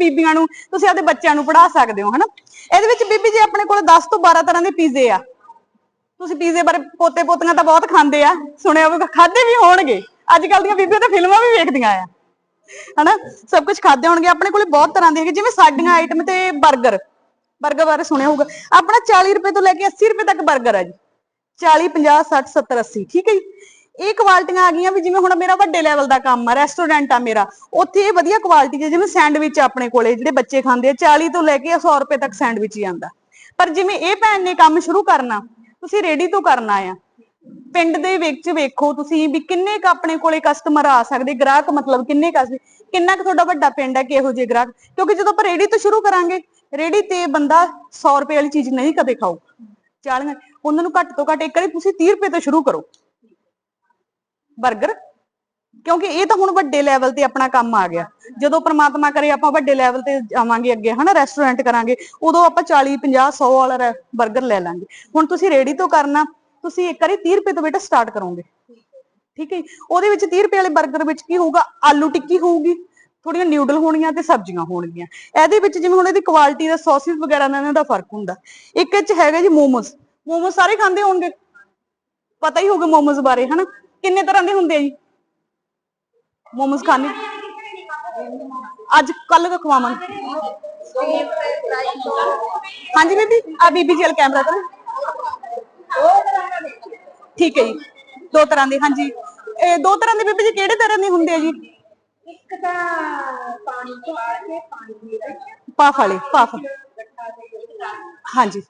ਬੀਬੀਆਂ ਨੂੰ, ਤੁਸੀਂ ਆਪਦੇ ਬੱਚਿਆਂ ਨੂੰ ਪੜਾ ਸਕਦੇ ਹੋ, ਹਨਾ? ਇਹਦੇ ਵਿੱਚ ਬੀਬੀ ਜੀ ਆਪਣੇ ਕੋਲ 10 ਤੋਂ 12 ਤਰ੍ਹਾਂ ਦੇ ਪੀਜ਼ੇ ਆ। ਤੁਸੀਂ ਪੀਜ਼ੇ ਬਾਰੇ ਪੋਤੇ ਪੋਤੀਆਂ ਤਾਂ ਬਹੁਤ ਖਾਂਦੇ ਆ, ਸੁਣਿਆ ਹੋਵੇ ਖਾਦੇ ਵੀ ਹੋਣਗੇ। ਅੱਜ ਕੱਲ ਦੀਆਂ ਬੀਬੀਆਂ ਤਾਂ ਫਿਲਮਾਂ ਵੀ ਵੇਖਦੀਆਂ ਆ। ਹਨਾ? ਸਭ ਕੁਝ ਖਾਦੇ ਹੋਣਗੇ, ਆਪਣੇ ਕੋਲੇ ਬਹੁਤ ਤਰ੍ਹਾਂ ਦੇ ਹੈਗੇ, ਜਿਵੇਂ ਸਾਡੀਆਂ ਆਈਟਮ ਤੇ 버ਗਰ 버ਗਰ ਬਾਰੇ ਸੁਣਿਆ ਹੋਊਗਾ। ਆਪਣਾ 40 ਰੁਪਏ ਤੋਂ ਲੈ ਕੇ 80 ਰੁਪਏ ਤੱਕ 버ਗਰ ਆ ਜੀ। 40 50 60 70 80 ਠੀਕ ਹੈ ਜੀ? ਇਹ ਕੁਆਲਟੀਆਂ ਆ ਗਈਆਂ ਵੀ ਜਿਵੇਂ ਹੁਣ ਮੇਰਾ ਵੱਡੇ ਲੈਵਲ ਦਾ ਕੰਮ ਆ ਰੈਸਟੋਰੈਂਟ ਆ ਮੇਰਾ, ਉੱਥੇ ਇਹ ਵਧੀਆ ਕੁਆਲਿਟੀ ਦੇ ਜਿਵੇਂ ਸੈਂਡਵਿਚ ਆ ਆਪਣੇ ਕੋਲੇ, ਜਿਹੜੇ ਬੱਚੇ ਖਾਂਦੇ ਆ 40 ਤੋਂ ਲੈ ਕੇ 100 ਰੁਪਏ ਤੱਕ ਸੈਂਡਵਿਚ ਹੀ ਆਂਦਾ ਪਰ ਜਿਵੇਂ ਇਹ ਭੈਣ ਨੇ ਕੰਮ ਸ਼ੁਰੂ ਕਰਨਾ, ਤੁਸੀਂ ਰੇਡੀ ਤੋਂ ਕਰਨਾ ਆ। ਪਿੰਡ ਦੇ ਵਿੱਚ ਵੇਖੋ ਤੁਸੀਂ ਵੀ ਕਿੰਨੇ ਕ ਆਪਣੇ ਕੋਲੇ ਕਸਟਮਰ ਆ ਸਕਦੇ, ਗ੍ਰਾਹਕ ਮਤਲਬ ਕਿੰਨੇ ਕ ਕਿੰਨਾ ਕੁ ਤੁਹਾਡਾ ਵੱਡਾ ਪਿੰਡ ਹੈ ਕਿਹੋ ਜਿਹੇ ਗ੍ਰਾਹਕ, ਕਿਉਂਕਿ ਜਦੋਂ ਆਪਾਂ ਰੇਡੀ ਤੋਂ ਸ਼ੁਰੂ ਕਰਾਂਗੇ ਰੇਡੀ ਤੇ ਬੰਦਾ 100 ਰੁਪਏ ਵਾਲੀ ਚੀਜ਼ ਨਹੀਂ ਕਦੇ ਖਾਊ। 40 ਉਹਨਾਂ ਨੂੰ ਘੱਟ ਤੋਂ ਘੱਟ ਇੱਕ ਵਾਰੀ ਤੁਸੀਂ 30 ਰੁਪਏ ਤੋਂ ਸ਼ੁਰੂ ਕਰੋ। ਬਰਗਰ? ਕਿਉਂਕਿ ਇਹ ਤਾਂ ਹੁਣ ਵੱਡੇ ਲੈਵਲ ਤੇ ਆਪਣਾ ਕੰਮ ਆ ਗਿਆ। ਜਦੋਂ ਪਰਮਾਤਮਾ ਕਰੇ ਆਪਾਂ ਵੱਡੇ ਲੈਵਲ ਤੇ ਜਾਵਾਂਗੇ ਅੱਗੇ, ਹਨਾ ਰੈਸਟੋਰੈਂਟ ਕਰਾਂਗੇ, ਉਦੋਂ ਆਪਾਂ 40 50 100 ਵਾਲਾ 버ਗਰ ਲੈ ਲਾਂਗੇ। ਹੁਣ ਤੁਸੀਂ ਰੇੜੀ ਤੋਂ ਕਰਨਾ, ਤੁਸੀਂ ਇੱਕ ਵਾਰੀ 30 ਰੁਪਏ ਤੋਂ ਬੇਟਾ ਸਟਾਰਟ ਕਰੋਗੇ। ਠੀਕ ਹੈ ਉਹਦੇ ਵਿੱਚ 30 ਰੁਪਏ ਵਾਲੇ ਬਰਗਰ ਵਿੱਚ ਕੀ ਹੋਊਗਾ? ਆਲੂ ਟਿੱਕੀ ਹੋਊਗੀ ਥੋੜੀਆਂ ਨਿਊਡਲ ਹੋਣੀਆਂ ਤੇ ਸਬਜ਼ੀਆਂ ਹੋਣਗੀਆਂ। ਇਹਦੇ ਵਿੱਚ ਜਿਵੇਂ ਹੁਣ ਇਹਦੀ ਕੁਆਲਿਟੀ ਦਾ ਸੌਸਿਸ ਵਗੈਰਾ ਨਾਲ ਦਾ ਫ਼ਰਕ ਹੁੰਦਾ। ਇੱਕ ਵਿੱਚ ਹੈਗਾ ਜੀ ਮੋਮੋਸ। ਮੋਮੋਸ ਸਾਰੇ ਖਾਂਦੇ ਹੋਣਗੇ? ਪਤਾ ਹੀ ਹੋਊਗਾ ਮੋਮੋਸ ਬਾਰੇ, ਹਨਾ? ਕਿੰਨੇ ਤਰ੍ਹਾਂ ਦੇ ਹੁੰਦੇ ਆ ਜੀ? ਮੋਮੋਸ ਖਾਣੇ? ਅੱਜ ਕੱਲ ਖਵਾਵਾਂਗੇ। ਹਾਂਜੀ ਬੀਬੀ ਆ ਬੀਬੀ ਜੀ ਕੈਮਰਾ ਕਰੋ ਠੀਕ ਹੈ ਜੀ ਦੋ ਤਰ੍ਹਾਂ ਦੇ ਹਾਂਜੀ। ਇਹ ਦੋ ਤਰ੍ਹਾਂ ਦੇ ਬੀਬੀ ਜੀ ਕਿਹੜੇ ਤਰ੍ਹਾਂ ਦੇ ਹੁੰਦੇ ਆ ਜੀ? ਇੱਕ ਤਾਂ ਪਾਣੀ ਚ ਪਾ ਕੇ ਪਾਣੀ ਦੇ ਵਿੱਚ। ਪਾਫ ਵਾਲੇ ਪਾਫ। ਹਾਂਜੀ।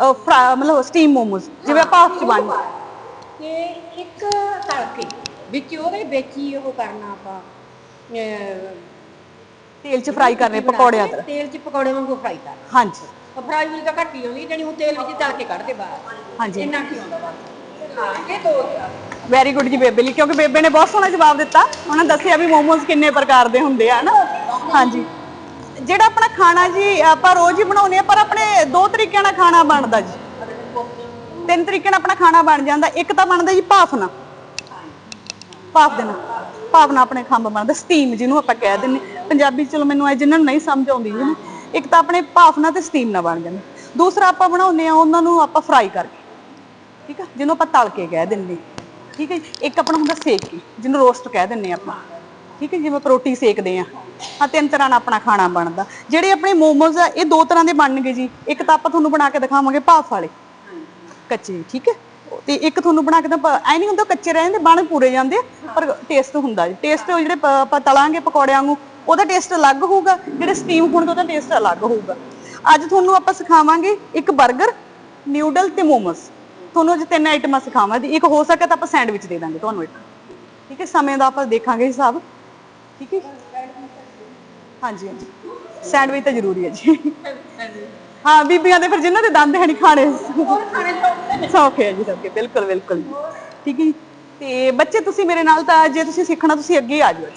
ਉਹ ਮਤਲਬ ਸਟੀਮ ਮੋਮੋਸ ਜਿਵੇਂ ਪਾਫ ਚ ਬਣ ਤੇ ਇੱਕ ਤੜਕੇ ਵਿੱਚ ਉਹਦੇ ਵਿੱਚ ਹੀ ਉਹ ਕਰਨਾ ਆਪਾਂ ਅਹ, ਤੇਲ ਚ ਫਰਾਈ ਕਰਨੇ ਪਕੌੜਿਆਂ ਤਰ੍ਹਾਂ ਤੇਲ ਚ ਪਕੌੜੇ ਵਾਂਗੂ ਫਰਾਈ ਕਰ ਹਾਂਜੀ। ਫਰਾਈ ਵੀ ਤਾਂ ਘੱਟ ਹੀ ਆਉਂਦੀ ਜਣੀ ਉਹ ਤੇਲ ਵਿੱਚ ਤਲ ਕੇ ਕੱਢਦੇ ਬਾਹਰ। ਹਾਂਜੀ। ਇੰਨਾ ਕੀ ਆਉਂਦਾ ਬਸ ਹਾਂ ਇਹ ਦੋ ਵੈਰੀ ਗੁੱਡ ਜੀ ਬੇਬੇ ਲਈ ਕਿਉਂਕਿ ਬੇਬੇ ਨੇ ਬਹੁਤ ਸੋਹਣਾ ਜਵਾਬ ਦਿੱਤਾ। ਉਹਨਾਂ ਦੱਸਿਆ ਵੀ ਮੋਮੋਸ ਕਿੰਨੇ ਪ੍ਰਕਾਰ ਦੇ ਹੁੰਦੇ ਆ ਨਾ ਹਾਂਜੀ। ਜਿਹੜਾ ਆਪਣਾ ਖਾਣਾ ਜੀ ਆਪਾਂ ਰੋਜ਼ ਹੀ ਬਣਾਉਂਦੇ ਆ ਪਰ ਆਪਣੇ ਦੋ ਤਰੀਕਿਆਂ ਨਾਲ ਖਾਣਾ ਬਣਦਾ ਜੀ। ਤਿੰਨ ਤਰੀਕੇ ਨਾਲ ਆਪਣਾ ਖਾਣਾ ਬਣ ਜਾਂਦਾ, ਇੱਕ ਤਾਂ ਬਣਦਾ ਜੀ ਭਾਫਨਾ ਭਾਫ ਦੇਣਾ ਨਾਲ ਆਪਣੇ ਖੰਭ ਬਣਦਾ ਸਟੀਮ ਜਿਹਨੂੰ ਆਪਾਂ ਕਹਿ ਦਿੰਨੇ ਪੰਜਾਬੀ ਚਲੋ ਮੈਨੂੰ ਇਹ ਜਿੰਨਾਂ ਨੂੰ ਨਹੀਂ ਸਮਝ ਆਉਂਦੀ ਜੀ ਇੱਕ ਤਾਂ ਆਪਣੇ ਭਾਫ ਤੇ ਸਟੀਮ ਨਾਲ ਬਣ ਜਾਂਦਾ। ਦੂਸਰਾ ਆਪਾਂ ਬਣਾਉਂਦੇ ਆ ਉਹਨਾਂ ਨੂੰ ਆਪਾਂ ਫਰਾਈ ਕਰਕੇ। ਠੀਕ ਆ, ਜਿਹਨੂੰ ਆਪਾਂ ਤਲ ਕੇ ਕਹਿ ਦਿੰਨੇ ਠੀਕ ਹੈ ਜੀ? ਇੱਕ ਆਪਣਾ ਹੁੰਦਾ ਸੇਕ ਕੇ ਜਿਹਨੂੰ ਰੋਸਟ ਕਹਿ ਦਿੰਨੇ ਆਪਾਂ। ਠੀਕ ਹੈ ਜਿਵੇਂ ਪਰੋਟੀ ਸੇਕਦੇ ਆ ਆ ਤਿੰਨ ਤਰ੍ਹਾਂ ਨਾਲ ਆਪਣਾ ਖਾਣਾ ਬਣਦਾ। ਜਿਹੜੇ ਆਪਣੇ ਮੋਮੋਜ਼ ਆ, ਇਹ ਦੋ ਤਰ੍ਹਾਂ ਦੇ ਬਣਨਗੇ ਜੀ। ਇੱਕ ਤਾਂ ਆਪਾਂ ਤੁਹਾਨੂੰ ਬਣਾ ਕੇ ਦਿਖਾਵਾਂਗੇ ਭਾਫ ਵਾਲੇ। ਕੱਚੇ ਠੀਕ ਹੈ? ਤੇ ਇੱਕ ਤੁਹਾਨੂੰ ਬਣਾ ਕੇ ਤਾਂ ਐ ਨਹੀਂ ਹੁੰਦਾ ਕੱਚੇ ਰਹਿ ਜਾਂਦੇ ਬਣ ਪੂਰੇ ਜਾਂਦੇ ਪਰ ਟੇਸਟ ਹੁੰਦਾ ਜੀ। ਟੇਸਟ ਜਿਹੜੇ ਆਪਾਂ ਤਲਾਂਗੇ ਪਕੌੜਿਆਂ ਨੂੰ ਉਹਦਾ ਟੇਸਟ ਅਲੱਗ ਹੋਊਗਾ ਜਿਹੜੇ ਸਟੀਮ ਹੋਣਗੇ ਉਹਦਾ ਟੇਸਟ ਅਲੱਗ ਹੋਊਗਾ। ਅੱਜ ਤੁਹਾਨੂੰ ਆਪਾਂ ਸਿਖਾਵਾਂਗੇ ਇੱਕ 버ਗਰ ਨਿਊਡਲ ਤੇ ਮੋਮੋਸ। ਤੁਹਾਨੂੰ ਅੱਜ ਤਿੰਨ ਆਈਟਮਾਂ ਸਿਖਾਵਾਂਗੇ ਇੱਕ ਹੋ ਸਕੇ ਤਾਂ ਆਪਾਂ ਸੈਂਡਵਿਚ ਦੇ ਦਾਂਗੇ ਤੁਹਾਨੂੰ ਇੱਕ। ਠੀਕ ਹੈ? ਸਮੇਂ ਦਾ ਆਪਾਂ ਦੇਖਾਂਗੇ ਹਿਸਾਬ। ਠੀਕ ਹੈ? ਹਾਂਜੀ ਹਾਂਜੀ। ਸੈਂਡਵਿਚ ਤਾਂ ਜ਼ਰੂਰੀ ਹੈ ਜੀ। ਹਾਂ ਬੀਬੀਆਂ ਦੇ ਫਿਰ ਜਿਨ੍ਹਾਂ ਦੇ ਦੰਦ ਹੈ ਨਹੀਂ ਖਾਣੇ। ਸੌਖੇ ਹੈ ਜੀ ਸੌਖੇ ਬਿਲਕੁਲ ਬਿਲਕੁਲ। ਠੀਕ ਹੈ ਜੀ? ਤੇ ਬੱਚੇ ਤੁਸੀਂ ਮੇਰੇ ਨਾਲ ਤਾਂ ਜੇ ਤੁਸੀਂ ਸਿੱਖਣਾ ਤੁਸੀਂ ਅੱਗੇ ਆ ਜਾਓ।